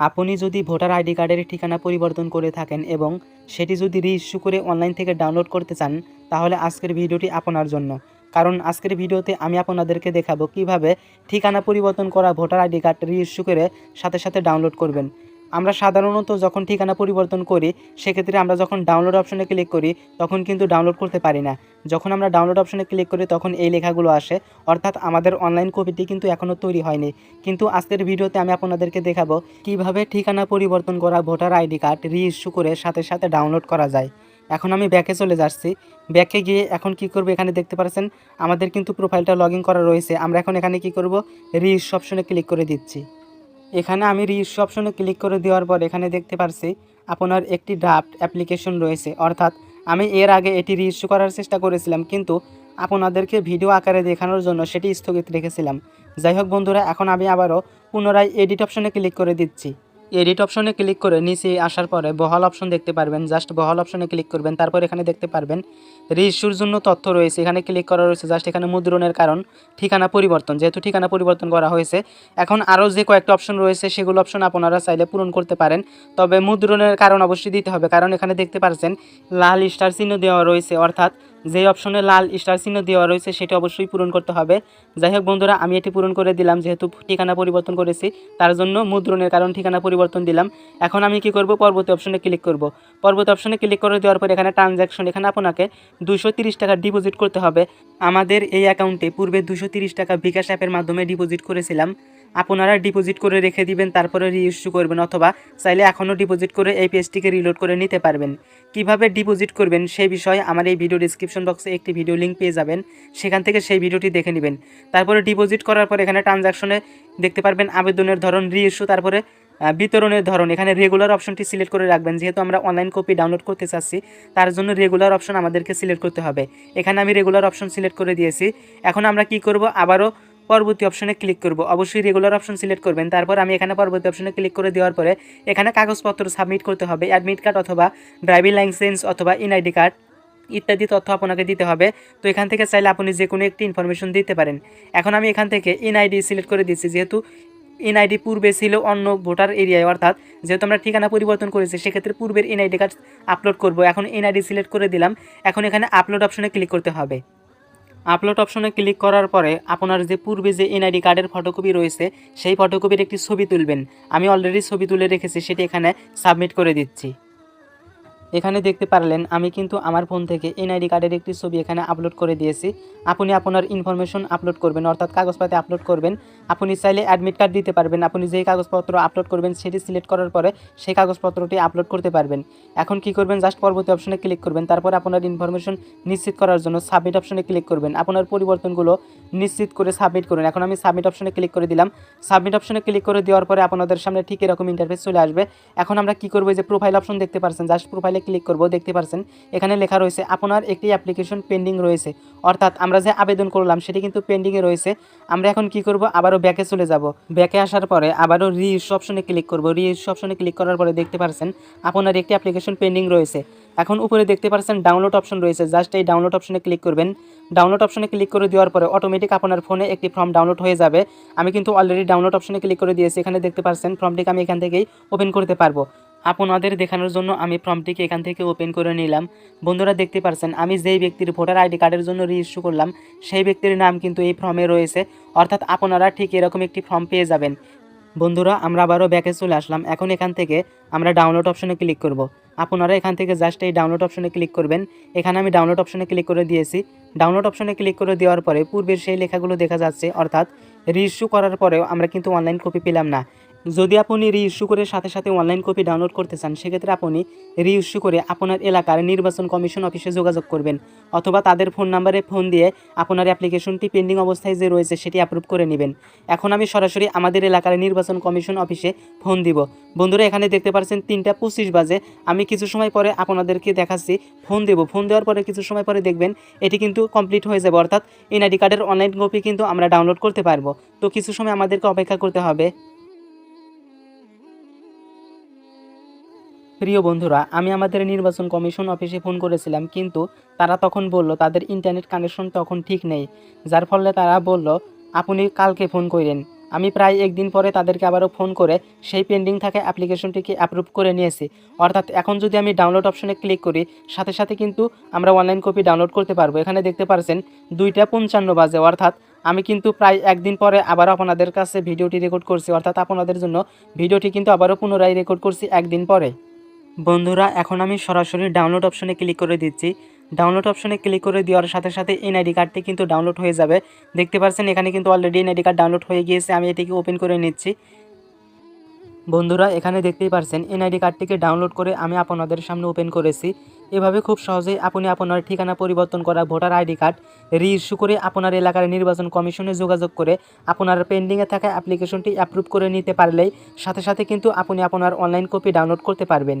আপনি যদি voter ID কার্ডের ঠিকানা পরিবর্তন করে থাকেন এবং সেটি যদি রিইস্যু করে অনলাইন থেকে ডাউনলোড করতে চান, তাহলে আজকের ভিডিওটি আপনার জন্য। কারণ আজকের ভিডিওতে আমি আপনাদেরকে দেখাবো কীভাবে ঠিকানা পরিবর্তন করা ভোটার আইডি কার্ড রিইস্যু করে সাথে সাথে ডাউনলোড করবেন। আমরা সাধারণত যখন ঠিকানা পরিবর্তন করি, সেক্ষেত্রে আমরা যখন ডাউনলোড অপশনে ক্লিক করি, তখন কিন্তু ডাউনলোড করতে পারি না। যখন আমরা ডাউনলোড অপশনে ক্লিক করি, তখন এই লেখাগুলো আসে। অর্থাৎ আমাদের অনলাইন কপিটি কিন্তু এখনও তৈরি হয়নি। কিন্তু আজকের ভিডিওতে আমি আপনাদেরকে দেখাবো কীভাবে ঠিকানা পরিবর্তন করা, ভোটার আইডি কার্ড রিইস্যু করে সাথে সাথে ডাউনলোড করা যায়। এখন আমি ব্যাকে চলে যাচ্ছি। ব্যাকে গিয়ে এখন কি করব এখানে দেখতে পাচ্ছেন আমাদের কিন্তু প্রোফাইলটা লগ করা রয়েছে। আমরা এখন এখানে কি করব? রিইস্যু অপশনে ক্লিক করে দিচ্ছি। এখানে আমি রিইস্যু অপশনে ক্লিক করে দেওয়ার পর এখানে দেখতে পাচ্ছি আপনার একটি ড্রাফট অ্যাপ্লিকেশন রয়েছে। অর্থাৎ আমি এর আগে এটি রিইস্যু করার চেষ্টা করেছিলাম, কিন্তু আপনাদেরকে ভিডিও আকারে দেখানোর জন্য সেটি স্থগিত রেখেছিলাম। যাই হোক বন্ধুরা, এখন আমি আবারও পুনরায় এডিট অপশনে ক্লিক করে দিচ্ছি। এডিট অপশনে ক্লিক করে নিচে আসার পরে বহাল অপশন দেখতে পারবেন। জাস্ট বহাল অপশনে ক্লিক করবেন। তারপর এখানে দেখতে পারবেন, রিইস্যুর জন্য তথ্য রয়েছে। এখানে ক্লিক করা রয়েছে জাস্ট এখানে মুদ্রণের কারণ, ঠিকানা পরিবর্তন। যেহেতু ঠিকানা পরিবর্তন করা হয়েছে, এখন আরও যে কয়েকটা অপশন রয়েছে, সেগুলো অপশন আপনারা চাইলে পূরণ করতে পারেন। তবে মুদ্রণের কারণ অবশ্যই দিতে হবে, কারণ এখানে দেখতে পাচ্ছেন লাল স্টার চিহ্ন দেওয়া রয়েছে, অর্থাৎ যে অপশনে লাল স্টার চিহ্ন দেওয়া রয়েছে, সেটা অবশ্যই পূরণ করতে হবে। যাই হোক বন্ধুরা, আমি এটি পূরণ করে দিলাম, যেহেতু ঠিকানা পরিবর্তন করেছি, তার জন্য মুদ্রণের কারণ ঠিকানা পরিবর্তন দিলাম। এখন আমি কি করব? পরবর্তী অপশনে ক্লিক করব। পরবর্তী অপশনে ক্লিক করে দেওয়ার পর এখানে ট্রানজ্যাকশন এখানে আপনাকে দুশো টাকা ডিপোজিট করতে হবে। আমাদের এই অ্যাকাউন্টে পূর্বে দুশো টাকা বিকাশ অ্যাপের মাধ্যমে ডিপোজিট করেছিলাম। আপনারা ডিপোজিট করে রেখে দিবেন, তারপরে রিইস্যু করবেন অথবা চাইলে এখনও ডিপোজিট করে এই পেজটিকে রিলোড করে নিতে পারবেন। কীভাবে ডিপোজিট করবেন সেই বিষয়ে আমার এই ভিডিও ডিসক্রিপশন বক্সে একটি ভিডিও লিঙ্ক পেয়ে যাবেন। সেখান থেকে সেই ভিডিওটি দেখে নেবেন। তারপরে ডিপোজিট করার পর এখানে ট্রানজাকশনে দেখতে পারবেন আবেদনের ধরন রিইস্যু তারপরে বিতরণের ধরন। এখানে রেগুলার অপশনটি সিলেক্ট করে রাখবেন। যেহেতু আমরা অনলাইন কপি ডাউনলোড করতে চাচ্ছি, তার জন্য রেগুলার অপশন আমাদেরকে সিলেক্ট করতে হবে। এখানে আমি রেগুলার অপশন সিলেক্ট করে দিয়েছি। এখন আমরা কি করব? আবারও পরবর্তী অপশনে ক্লিক করব। অবশ্যই রেগুলার অপশন সিলেক্ট করবেন। তারপর আমি এখানে পরবর্তী অপশনে ক্লিক করে দেওয়ার পরে এখানে কাগজপত্র সাবমিট করতে হবে। অ্যাডমিট কার্ড অথবা ড্রাইভিং লাইসেন্স অথবা এনআইডি কার্ড ইত্যাদি তথ্য আপনাকে দিতে হবে। তো এখান থেকে চাইলে আপনি যে কোনো একটি ইনফরমেশন দিতে পারেন। এখন আমি এখান থেকে এনআইডি সিলেক্ট করে দিচ্ছি। যেহেতু এনআইডি পূর্বে ছিল অন্য ভোটার এরিয়ায়, অর্থাৎ যেহেতু আমরা ঠিকানা পরিবর্তন করেছি, সেক্ষেত্রে পূর্বের এনআইডি কার্ড আপলোড করব। এখন এনআইডি সিলেক্ট করে দিলাম। এখন এখানে আপলোড অপশনে ক্লিক করতে হবে। আপলোড অপশনে ক্লিক করার পরে আপনার যে পূর্বে যে এনআইডি কার্ডের ফটোকপি রয়েছে, সেই ফটোকপির একটি ছবি তুলবেন। আমি অলরেডি ছবি তুলে রেখেছি, সেটি এখানে সাবমিট করে দিচ্ছি। এখানে দেখতে পারলেন, আমি কিন্তু আমার ফোন থেকে এনআইডি কার্ডের একটি ছবি এখানে আপলোড করে দিয়েছি। আপনি আপনার ইনফরমেশন আপলোড করবেন, অর্থাৎ কাগজপাতি আপলোড করবেন। আপনি চাইলে অ্যাডমিট কার্ড দিতে পারবেন, আপনি যেই কাগজপত্র আপলোড করবেন সেটি সিলেক্ট করার পরে সেই কাগজপত্রটি আপলোড করতে পারবেন। এখন কি করবেন? জাস্ট পরবর্তী অপশনে ক্লিক করবেন, তারপর আপনার ইনফরমেশন নিশ্চিত করার জন্য সাবমিট অপশনে ক্লিক করবেন। আপনার পরিবর্তনগুলো নিশ্চিত করে সাবমিট করুন। এখন আমি সাবমিট অপশনে ক্লিক করে দিলাম। সাবমিট অপশনে ক্লিক করে দেওয়ার পরে আপনাদের সামনে ঠিক এরকম ইন্টারফেস চলে আসবে। এখন আমরা কি করব? যে প্রোফাইল অপশন দেখতে পারছেন জাস্ট প্রোফাইলে ক্লিক করব, দেখতে পাচ্ছেন এখানে লেখা রয়েছে, আপনার একটি অ্যাপ্লিকেশন পেন্ডিং রয়েছে। অর্থাৎ আমরা যে আবেদন করলাম, সেটি কিন্তু পেন্ডিংয়ে রয়েছে। আমরা এখন কি করব? আবারও ব্যাকে চলে যাব। ব্যাকে আসার পরে আবারও রিইস্যু অপশনে ক্লিক করব। রিইস্যু অপশনে ক্লিক করার পরে দেখতে পাচ্ছেন আপনার একটি অ্যাপ্লিকেশন পেন্ডিং রয়েছে। এখন উপরে দেখতে পাচ্ছেন ডাউনলোড অপশন রয়েছে। জাস্ট এই ডাউনলোড অপশনে ক্লিক করবেন। ডাউনলোড অপশনে ক্লিক করে দেওয়ার পরে অটোমেটিক আপনার ফোনে একটি ফর্ম ডাউনলোড হয়ে যাবে। আমি কিন্তু অলরেডি ডাউনলোড অপশনে ক্লিক করে দিয়েছি। এখানে দেখতে পাচ্ছেন ফর্মটিকে আমি এখান থেকেই ওপেন করতে পারব। আপনাদের দেখানোর জন্য আমি ফর্মটিকে এখান থেকে ওপেন করে নিলাম। বন্ধুরা দেখতে পারছেন, আমি যেই ব্যক্তির ভোটার আইডি কার্ডের জন্য রেজিস্টার করলাম, সেই ব্যক্তির নাম কিন্তু এই ফর্মে রয়েছে। অর্থাৎ আপনারা ঠিক এরকম একটি ফর্ম পেয়ে যাবেন। বন্ধুরা, আমরা আবারও ব্যাকে চলে আসলাম। এখন এখান থেকে আমরা ডাউনলোড অপশনে ক্লিক করব। আপনারা এখান থেকে জাস্ট এই ডাউনলোড অপশনে ক্লিক করবেন। এখানে আমি ডাউনলোড অপশনে ক্লিক করে দিয়েছি। ডাউনলোড অপশনে ক্লিক করে দেওয়ার পরে পূর্বের সেই লেখাগুলো দেখা যাচ্ছে। অর্থাৎ রিইস্যু করার পরেও আমরা কিন্তু অনলাইন কপি পেলাম না। যদি আপনি রিইস্যু করে সাথে সাথে অনলাইন কপি ডাউনলোড করতে চান, সেক্ষেত্রে আপনি রিইস্যু করে আপনার এলাকার নির্বাচন কমিশন অফিসে যোগাযোগ করবেন অথবা তাদের ফোন নাম্বারে ফোন দিয়ে আপনার অ্যাপ্লিকেশনটি পেন্ডিং অবস্থায় যে রয়েছে সেটি অ্যাপ্রুভ করে নেবেন। এখন আমি সরাসরি আমাদের এলাকার নির্বাচন কমিশন অফিসে ফোন দিব। বন্ধুরা, এখানে দেখতে পাচ্ছেন তিনটা পঁচিশ বাজে। আমি কিছু সময় পরে আপনাদেরকে দেখাচ্ছি ফোন দেব। ফোন দেওয়ার পরে কিছু সময় পরে দেখবেন এটি কিন্তু কমপ্লিট হয়ে যাবে। অর্থাৎ এনআইডি কার্ডের অনলাইন কপি কিন্তু আমরা ডাউনলোড করতে পারব। তো কিছু সময় আমাদেরকে অপেক্ষা করতে হবে। প্রিয় বন্ধুরা, আমি আমাদের নির্বাচন কমিশন অফিসে ফোন করেছিলাম, কিন্তু তারা তখন বলল, তাদের ইন্টারনেট কানেকশন তখন ঠিক নেই। যার ফলে তারা বলল, আপনি কালকে ফোন করেন। আমি প্রায় একদিন পরে তাদেরকে আবারও ফোন করে সেই পেন্ডিং থাকা অ্যাপ্লিকেশনটিকে অ্যাপ্রুভ করে নিয়েছি। অর্থাৎ এখন যদি আমি ডাউনলোড অপশনে ক্লিক করি, সাথে সাথে কিন্তু আমরা অনলাইন কপি ডাউনলোড করতে পারব। এখানে দেখতে পারছেন, দুইটা পঞ্চান্ন বাজে। অর্থাৎ আমি কিন্তু প্রায় একদিন পরে আবার আপনাদের কাছে ভিডিওটি রেকর্ড করছি। অর্থাৎ আপনাদের জন্য ভিডিওটি কিন্তু আবারও পুনরায় রেকর্ড করছি একদিন পরে। বন্ধুরা, এখন আমি সরাসরি ডাউনলোড অপশনে ক্লিক করে দিচ্ছি। ডাউনলোড অপশনে ক্লিক করে দেওয়ার সাথে সাথে এনআইডি কার্ডটি কিন্তু ডাউনলোড হয়ে যাবে। দেখতে পাচ্ছেন, এখানে কিন্তু অলরেডি এনআইডি কার্ড ডাউনলোড হয়ে গিয়েছে, আমি এটিকে ওপেন করে নিচ্ছি। বন্ধুরা, এখানে দেখতেই পারছেন এনআইডি কার্ডটিকে ডাউনলোড করে আমি আপনাদের সামনে ওপেন করেছি। এভাবে খুব সহজেই আপনি আপনার ঠিকানা পরিবর্তন করা voter ID card reissue করে আপনার এলাকার নির্বাচন কমিশনে যোগাযোগ করে আপনার পেন্ডিংয়ে থাকা অ্যাপ্লিকেশনটি অ্যাপ্রুভ করে নিতে পারলেই সাথে সাথে কিন্তু আপনি আপনার অনলাইন কপি ডাউনলোড করতে পারবেন।